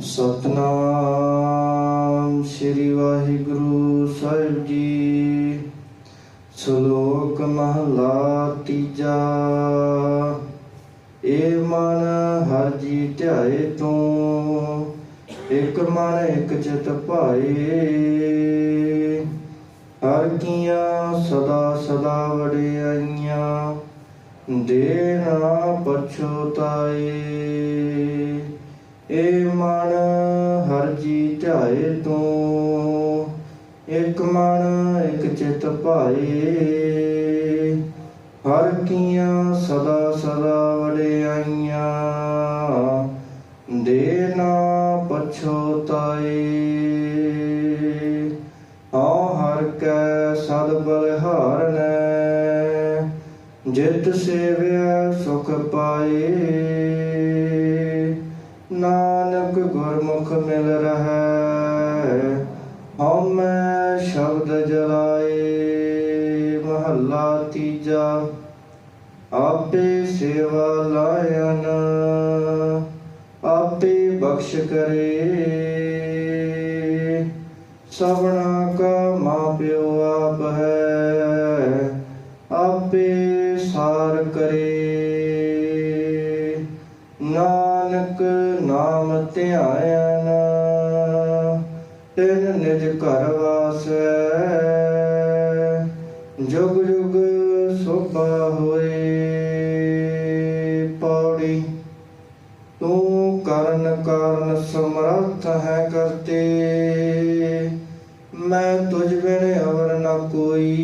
ਸਤਨਾਮ ਸ੍ਰੀ ਵਾਹਿਗੁਰੂ ਸਾਹਿਬ ਜੀ। ਸ਼ਲੋਕ ਮਹਲਾ ਤੀਜਾ। ਏ ਮਨ ਹਰ ਜੀ ਧਿਆਏ ਤੂੰ, ਇਕ ਮਨ ਇਕ ਚਿਤ ਭਾਏ। ਹਰ ਕੀਆਂ ਸਦਾ ਸਦਾ ਵਡਿਆਈਆਂ, ਦੇ ਨਾ ਪਛੋਤਾਏ। ਏ ਮਨ ਹਰ ਜੀ ਧਿਆਏ ਤੂੰ, ਇਕ ਮਨ, ਇਕ ਚਿਤ ਭਾਏ। ਹਰ ਕੀਆਂ ਸਦਾ ਸਦਾ ਵਡਿਆਈਆਂ, ਦੇ ਨਾ ਪਛੋਤਾਏ ਹਉ ਹਰ ਕੈ ਸਦ ਬਲਿਹਾਰਨੈ ਜਿਤ ਸੇਵਿਆ ਸੁਖ ਪਾਏ। ਗੁਰਮੁਖ ਮਿਲ ਰਹੈ ਹਉ ਮੈਂ ਸ਼ਬਦ ਜਲਾਏ, ਮਹੱਲਾ ਤੀਜਾ, ਆਪੇ ਸੇਵਾ ਲਾਇਨ ਆਪੇ ਬਖਸ਼ ਕਰੇ। ਸਭਨਾ ਕਾ ਮਾਂ ਪਿਓ ਆਪ ਹੈ, ਆਪੇ ਸਾਰ ਕਰੇ। ਨਾਨਕ ਨਾਮ ਧਿਆਇਆ ਨਿਜ ਘਰ ਵਾਸੈ। ਜੁਗ ਜੁਗ ਸੋਭਾ ਹੋਏ। ਪੌੜੀ ਤੂੰ ਕਰਨ ਕਾਰਨ ਸਮਰੱਥ ਹੈ ਕਰਤੇ। ਮੈਂ ਤੁਝ ਬਿਨ ਅਵਰ ਨਾ ਕੋਈ।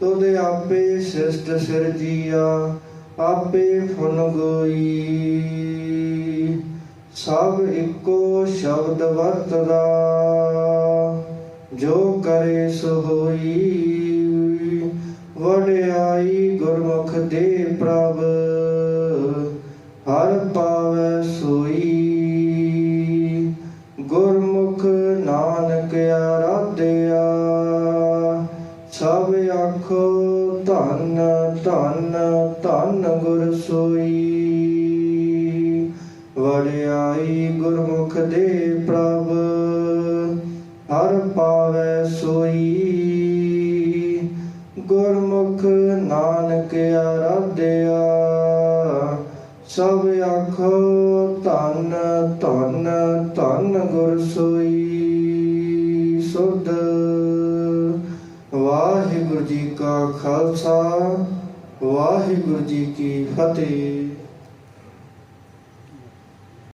ਤੁਧ ਆਪੇ ਸਿਸ਼ਟ ਸਿਰਜੀਆ, ਆਪੇ ਫੁਨ ਗੋਈ। ਸਭ ਇੱਕੋ ਸ਼ਬਦ ਵਰਤਦਾ, ਜੋ ਕਰੇ ਸੋ ਹੋਈ ਵਡਿਆਈ ਗੁਰਮੁਖ ਦੇ ਪ੍ਰਭ, ਹਰ ਪਾਵੈ ਸੋਈ। ਗੁਰਮੁਖ ਨਾਨਕ ਆਰਾਧਿਆ ਸਭ ਆਖੋ ਧੰਨ ਧੰਨ ਧੰਨ ਗੁਰ ਸੋਈ। ਵਡਿਆਈ ਗੁਰਮੁਖ ਦੇ ਪ੍ਰਭ, ਹਰ ਪਾਵੈ ਸੋਈ। ਗੁਰਮੁਖ ਨਾਨਕ ਆਰਾਧਿਆ ਸਭ ਆਖੋ ਧੰਨ ਧੰਨ ਧੰਨ ਗੁਰ ਸੋਈ। ਸੁਧ ਵਾਹਿਗੁਰੂ ਜੀ ਕਾ ਖਾਲਸਾ, ਵਾਹਿਗੁਰੂ ਜੀ ਕੀ ਫਤਿਹ।